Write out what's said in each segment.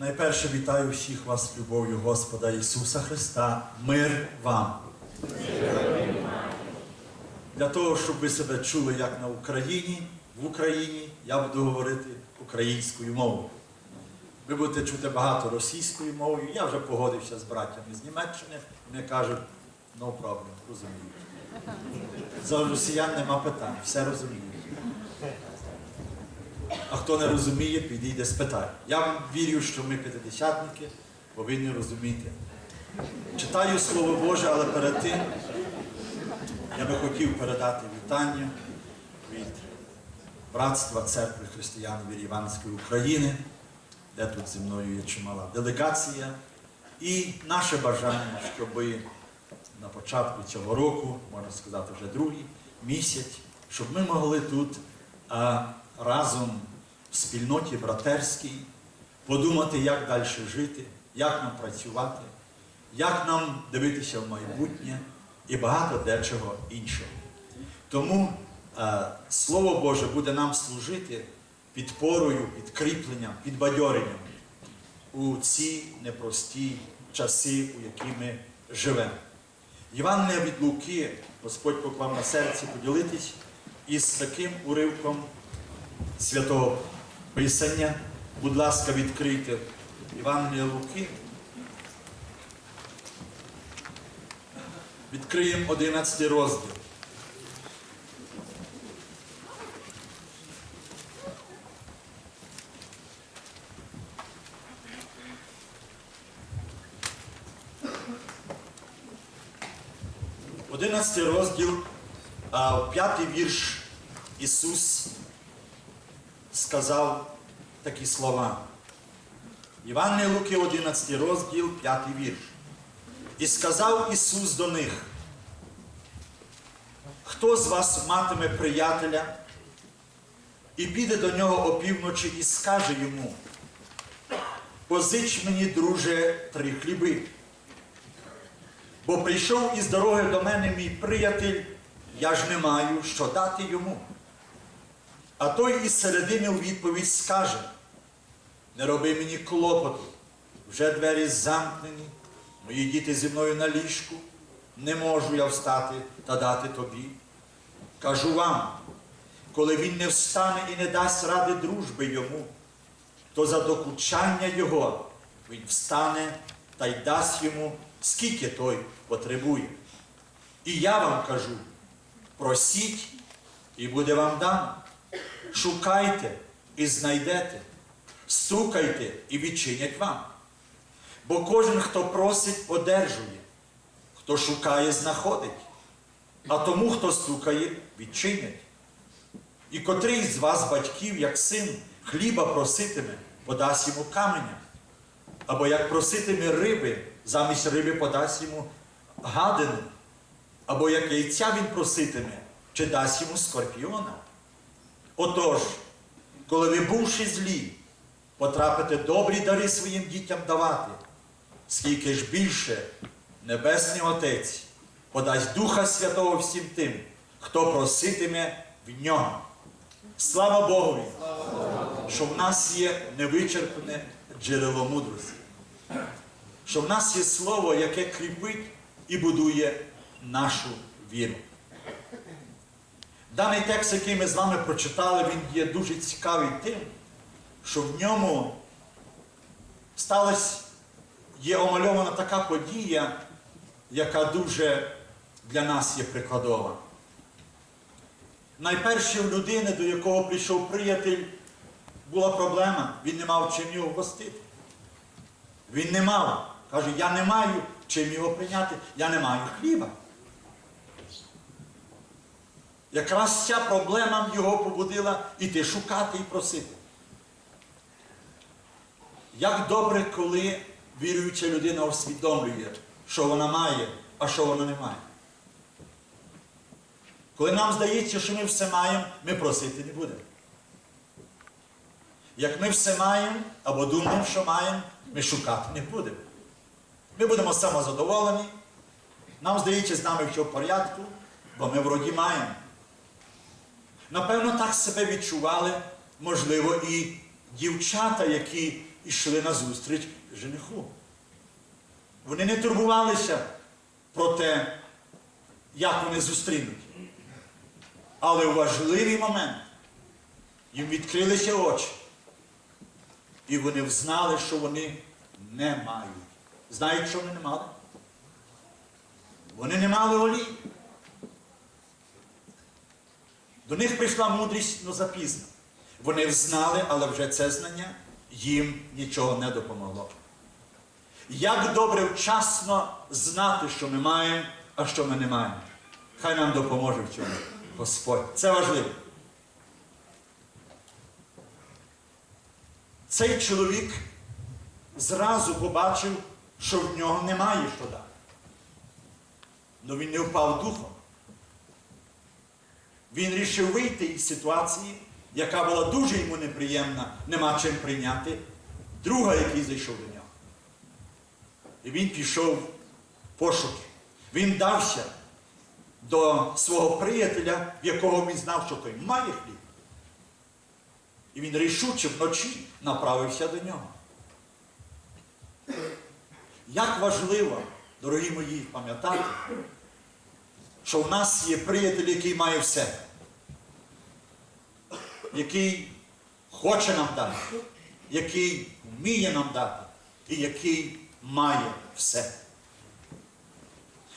Найперше вітаю всіх вас любов'ю Господа Ісуса Христа. Мир вам. Для того, щоб ви себе чули як на Україні, в Україні, я буду говорити українською мовою. Ви будете чути багато російською мовою. Я вже погодився з братями з Німеччини. Вони кажуть, no problem, розуміють. За росіян нема питань, все розуміють. А хто не розуміє, підійде спитає. Я вірю, що ми п'ятидесятники повинні розуміти. Читаю Слово Боже, але перед тим я би хотів передати вітання від братства церкви християн вірі Іванської України, де тут зі мною є чимала делегація. І наше бажання, щоб на початку цього року, можна сказати, вже другий місяць, щоб ми могли тут разом в спільноті братерській подумати, як далі жити, як нам працювати, як нам дивитися в майбутнє і багато дечого іншого. Тому е, Слово Боже буде нам служити підпорою, підкріпленням, підбадьоренням у ці непрості часи, у які ми живемо. Євангелія від Луки, Господь поклав на серці поділитись із таким уривком святого Писання. Будь ласка, відкрийте Євангелія Луки. Відкриємо 11 розділ. Одинадцятий розділ, а п'ятий вірш Ісус сказав такі слова. Івангелія Луки, 11 розділ, 5 вірш. І сказав Ісус до них, хто з вас матиме приятеля і піде до нього опівночі і скаже йому, позич мені, друже, три хліби. Бо прийшов із дороги до мене мій приятель, я ж не маю, що дати йому. А той із середини у відповідь скаже, не роби мені клопоту, вже двері замкнені, мої діти зі мною на ліжку, не можу я встати та дати тобі. Кажу вам, коли він не встане і не дасть ради дружби йому, то за докучання його він встане та й дасть йому, скільки той потребує. І я вам кажу, просіть, і буде вам дано. Шукайте і знайдете, стукайте і відчинять вам. Бо кожен, хто просить, одержує, хто шукає, знаходить, а тому, хто стукає, відчинять. І котрий з вас, батьків, як син, хліба проситиме, подасть йому каменя, або як проситиме риби, замість риби подасть йому гадину, або як яйця він проситиме, чи дасть йому скорпіона. Отож, коли ви, бувши злі, потрапите добрі дари своїм дітям давати, скільки ж більше Небесний Отець подасть Духа Святого всім тим, хто проситиме в нього. Слава Богові, що в нас є невичерпне джерело мудрості, що в нас є слово, яке кріпить і будує нашу віру. Даний текст, який ми з вами прочитали, він є дуже цікавий тим, що в ньому сталася, є омальована така подія, яка дуже для нас є прикладова. Найперше в людини, до якого прийшов приятель, була проблема, він не мав чим його гостити. Він не мав. Каже, я не маю чим його прийняти, я не маю хліба. Якраз ця проблема його побудила іти шукати і просити. Як добре, коли віруюча людина усвідомлює, що вона має, а що вона не має. Коли нам здається, що ми все маємо, ми просити не будемо. Як ми все маємо або думаємо, що маємо, ми шукати не будемо. Ми будемо самозадоволені, нам здається, з нами все в порядку, бо ми вроді маємо. Напевно, так себе відчували, можливо, і дівчата, які йшли на зустріч жениху. Вони не турбувалися про те, як вони зустрінуть. Але у важливий момент їм відкрилися очі. І вони взнали, що вони не мають. Знають, що вони не мали? Вони не мали олії. До них прийшла мудрість, але запізно. Вони взнали, але вже це знання їм нічого не допомогло. Як добре вчасно знати, що ми маємо, а що ми не маємо. Хай нам допоможе в цьому Господь. Це важливо. Цей чоловік зразу побачив, що в нього немає що дати. Але він не впав духом. Він рішив вийти із ситуації, яка була дуже йому неприємна, нема чим прийняти, друга, який зайшов до нього. І він пішов в пошуки. Він дався до свого приятеля, в якого він знав, що той має хліб. І він рішуче вночі направився до нього. Як важливо, дорогі мої, пам'ятати, що в нас є приятель, який має все, який хоче нам дати, який вміє нам дати і який має все.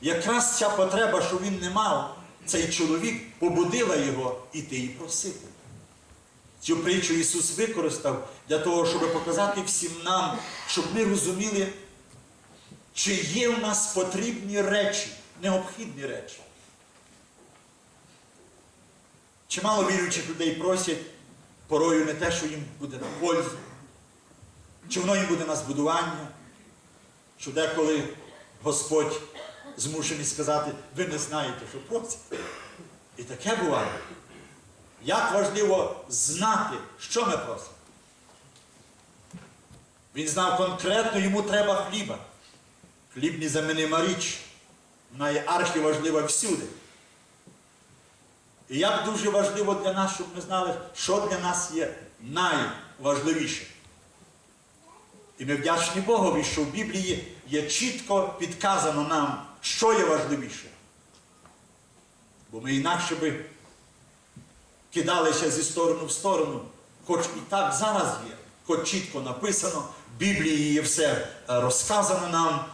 Якраз ця потреба, що він не мав, цей чоловік побудила його іти і просити. Цю притчу Ісус використав для того, щоб показати всім нам, щоб ми розуміли, чи є в нас потрібні речі, необхідні речі. Чимало віруючих людей просять порою не те, що їм буде на пользу, чи воно їм буде на збудування, що деколи Господь змушений сказати, ви не знаєте, що просять. І таке буває. Як важливо знати, що ми просимо. Він знав конкретно, йому треба хліба. Хліб незаменима річ. Вона є архіважлива всюди. І як дуже важливо для нас, щоб ми знали, що для нас є найважливіше. І ми вдячні Богові, що в Біблії є чітко підказано нам, що є важливіше. Бо ми інакше би кидалися зі сторони в сторону, хоч і так зараз є, хоч чітко написано, в Біблії є все е, розказано нам,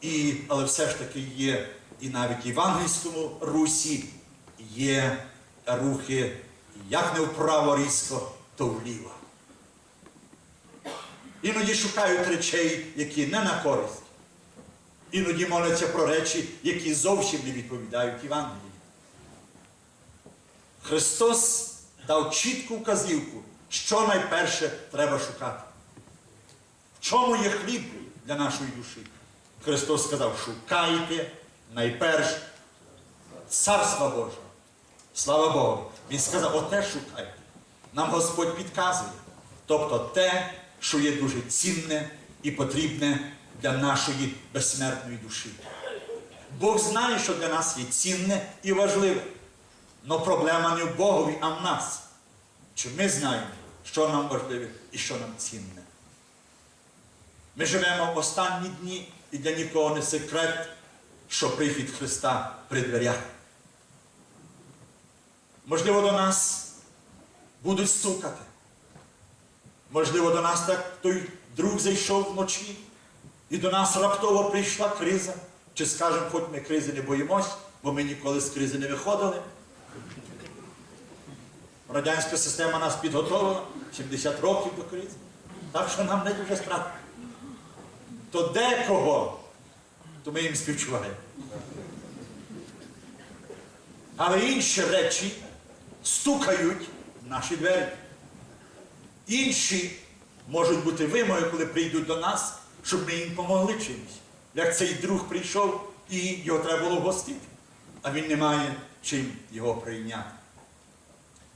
і, але все ж таки є і навіть в Євангельському русі є рухи як не вправо різко, то вліво. Іноді шукають речей, які не на користь. Іноді моляться про речі, які зовсім не відповідають Євангелії. Христос дав чітку вказівку, що найперше треба шукати. В чому є хліб для нашої душі? Христос сказав, шукайте найперше Царства Божого. Слава Богу. Він сказав, оте шукайте. Нам Господь підказує. Тобто те, що є дуже цінне і потрібне для нашої безсмертної душі. Бог знає, що для нас є цінне і важливе. Но проблема не в Богові, а в нас. Чи ми знаємо, що нам важливе і що нам цінне. Ми живемо в останні дні, і для нікого не секрет, що прихід Христа при дверях. Можливо, до нас будуть стукати. Можливо, до нас так той друг зайшов вночі, і до нас раптово прийшла криза. Чи скажемо, хоч ми кризи не боїмось, бо ми ніколи з кризи не виходили. Радянська система нас підготовила 70 років до кризи. Так що нам не дуже страшно. То декого, то ми їм співчуваємо. Але інші речі стукають в наші двері. Інші можуть бути вимоги, коли прийдуть до нас, щоб ми їм помогли чимось. Як цей друг прийшов і його треба було гостити, а він не має чим його прийняти.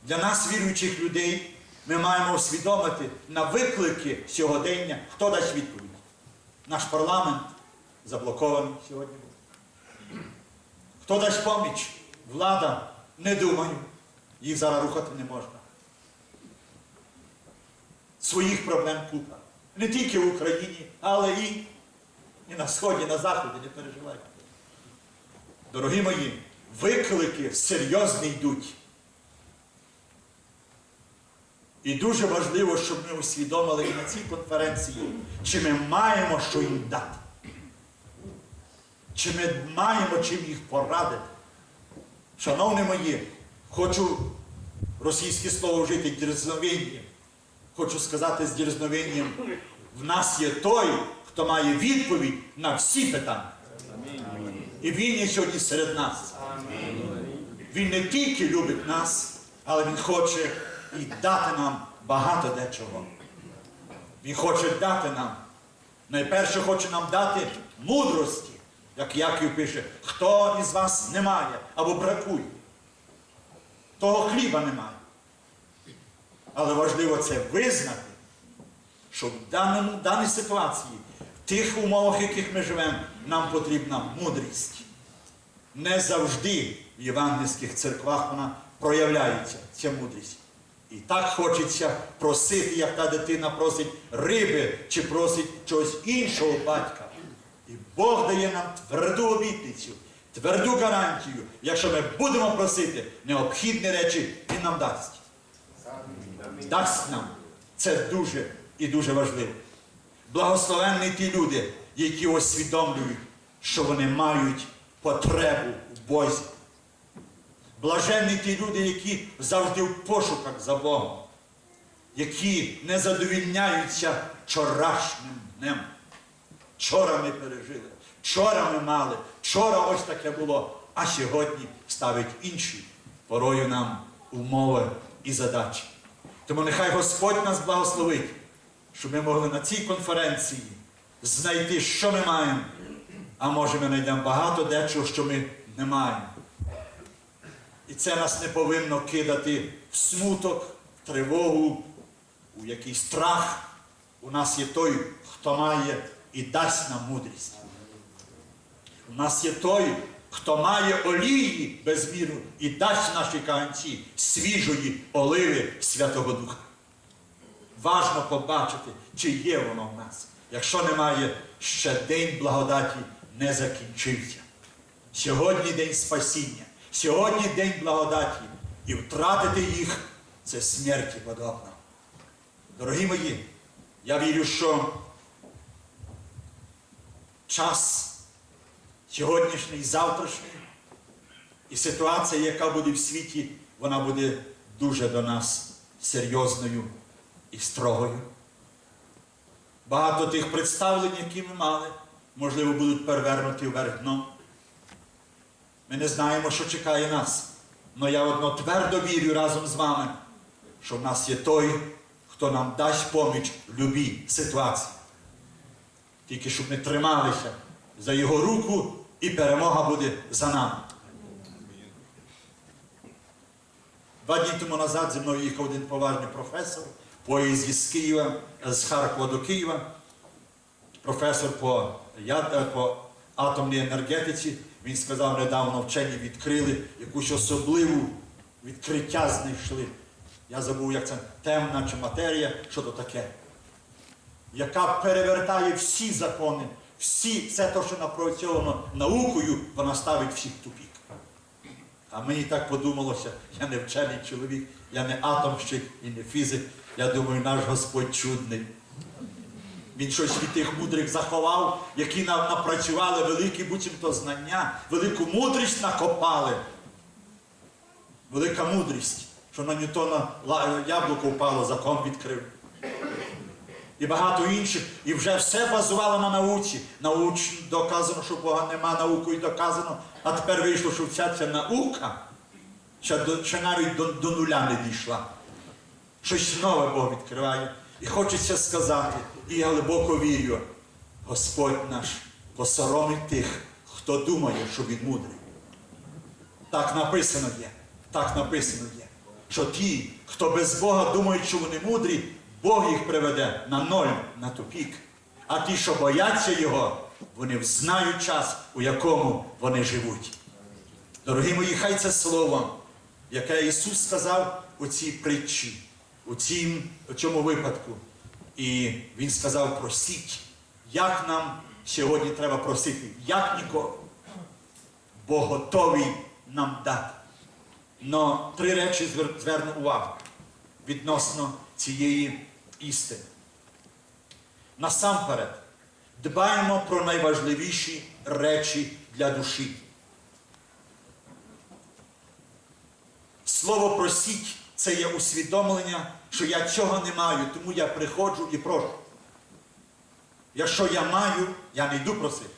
Для нас, віруючих людей, ми маємо усвідомити на виклики сьогодення, хто дасть відповідь. Наш парламент заблокований сьогодні. Хто дасть поміч? Влада, не думаю, їх зараз рухати не можна. своїх проблем купа. Не тільки в Україні, але і, і на Сході, на Заході, не переживайте. Дорогі мої, виклики серйозні йдуть. І дуже важливо, щоб ми усвідомили і на цій конференції, чи ми маємо що їм дати. Чи ми маємо чим їх порадити. Шановні мої, хочу російське слово вжити дірзновенням. Хочу сказати з дірзновенням, в нас є той, хто має відповідь на всі питання. І він є сьогодні серед нас. Він не тільки любить нас, але він хоче і дати нам багато дечого. Він хоче дати нам. Найперше хоче нам дати мудрості, як Яків пише, хто із вас не має або бракує, того хліба немає. Але важливо це визнати, що в даному, даній ситуації, в тих умовах, в яких ми живемо, нам потрібна мудрість. Не завжди в євангельських церквах вона проявляється, ця мудрість. І так хочеться просити, як та дитина просить риби чи просить чогось іншого батька. І Бог дає нам тверду обітницю, тверду гарантію. Якщо ми будемо просити необхідні речі, Він нам дасть. Дасть нам. Це дуже і дуже важливо. Благословенні ті люди, які усвідомлюють, що вони мають потребу в Бозі. Блаженні ті люди, які завжди в пошуках за Богом, які не задовільняються вчорашнім днем. Вчора ми пережили, вчора ми мали, вчора ось таке було, а сьогодні ставить інші порою нам умови і задачі. Тому нехай Господь нас благословить, щоб ми могли на цій конференції знайти, що ми маємо, а може ми знайдемо багато дечого, що ми не маємо. І це нас не повинно кидати в смуток, в тривогу, у якийсь страх. У нас є той, хто має і дасть нам мудрість. У нас є той, хто має олії без міру і дасть нашій каганці свіжої оливи Святого Духа. Важно побачити, чи є воно в нас. Якщо немає, ще день благодаті не закінчився. Сьогодні день спасіння, сьогодні день благодаті. І втратити їх це смерті подобно. Дорогі мої, я вірю, що час сьогоднішній, завтрашній, і ситуація, яка буде в світі, вона буде дуже до нас серйозною і строгою. Багато тих представлень, які ми мали, можливо, будуть перевернуті вверх дном. Ми не знаємо, що чекає нас. Але я одно твердо вірю разом з вами, що в нас є той, хто нам дасть поміч в будь-якій ситуації. Тільки щоб ми трималися за його руку, і перемога буде за нами. Два дні тому назад зі мною їхав один поважний професор поїзді з Києва, з Харкова до Києва, професор по, яд- по атомній енергетиці. Він сказав, недавно вчені відкрили якусь особливу відкриття знайшли. Я забув, як це темна чи матерія, що то таке. Яка перевертає всі закони, всі, все те, що напрацьовано наукою, вона ставить всіх тупік. А мені так подумалося, я не вчений чоловік, я не атомщик і не фізик. Я думаю, наш Господь чудний. Він щось від тих мудрих заховав, які нам напрацювали великі буцімто знання, велику мудрість накопали. Велика мудрість, що на Ньютона яблуко впало, закон відкрив. І багато інших. І вже все базувало на науці. Науч доказано, що Бога нема, наукою доказано. А тепер вийшло, що вся ця наука ще, до, ще навіть до, до нуля не дійшла. Щось нове Бог відкриває. І хочеться сказати, і я глибоко вірю, Господь наш посоромить тих, хто думає, що він мудрий. Так написано є. Так написано є. Що ті, хто без Бога думають, що вони мудрі, Бог їх приведе на ноль, на тупік. А ті, що бояться Його, вони знають час, у якому вони живуть. Дорогі мої, хай це слово, яке Ісус сказав у цій притчі, у цім, у цьому випадку, І він сказав: просіть, як нам сьогодні треба просити, як ніколи. Бо готовий нам дати. Но три речі зверну увагу відносно цієї істини. Насамперед, дбаємо про найважливіші речі для душі. Слово просіть це є усвідомлення, що я цього не маю, тому я приходжу і прошу. Якщо я маю, я не йду просити.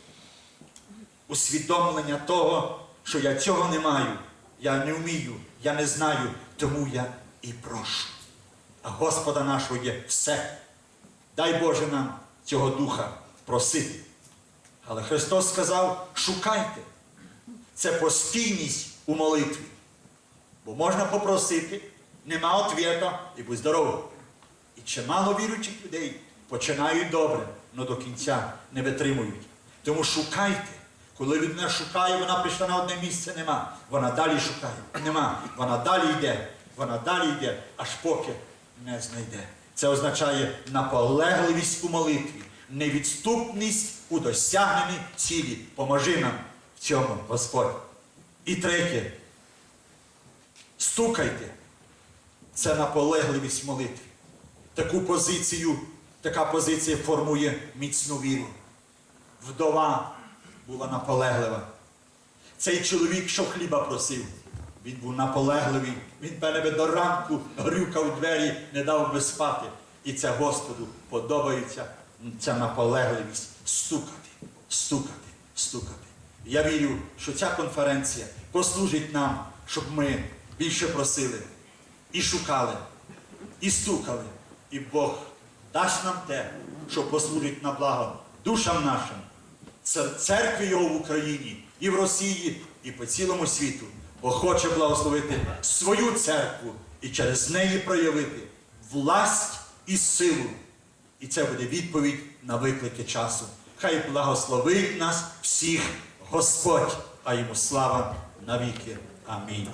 Усвідомлення того, що я цього не маю, я не вмію, я не знаю, тому я і прошу. А Господа нашого є все. Дай Боже нам цього духа просити. Але Христос сказав: шукайте. Це постійність у молитві. Бо можна попросити, нема ответа і будь здоровий. І чимало віруючих людей починають добре, але до кінця не витримують. Тому шукайте. Коли людина шукає, вона прийшла на одне місце, нема. Вона далі шукає. Нема. Вона далі йде. Вона далі йде, аж поки не знайде. Це означає наполегливість у молитві, невідступність у досягненні цілі. Поможи нам в цьому, Господь. І третє. Стукайте. Це наполегливість молитві. Таку позицію, така позиція формує міцну віру. Вдова була наполеглива. Цей чоловік, що хліба просив, він був наполегливий. Він певне до ранку грюкав двері, не дав би спати. І це Господу подобається ця наполегливість стукати, стукати, стукати. Я вірю, що ця конференція послужить нам, щоб ми більше просили і шукали, і стукали. І Бог дасть нам те, що послужить на благо душам нашим, церкві Його в Україні, і в Росії, і по цілому світу. Бо хоче благословити свою церкву і через неї проявити власть і силу. І це буде відповідь на виклики часу. Хай благословить нас всіх Господь, а йому слава навіки. Амінь.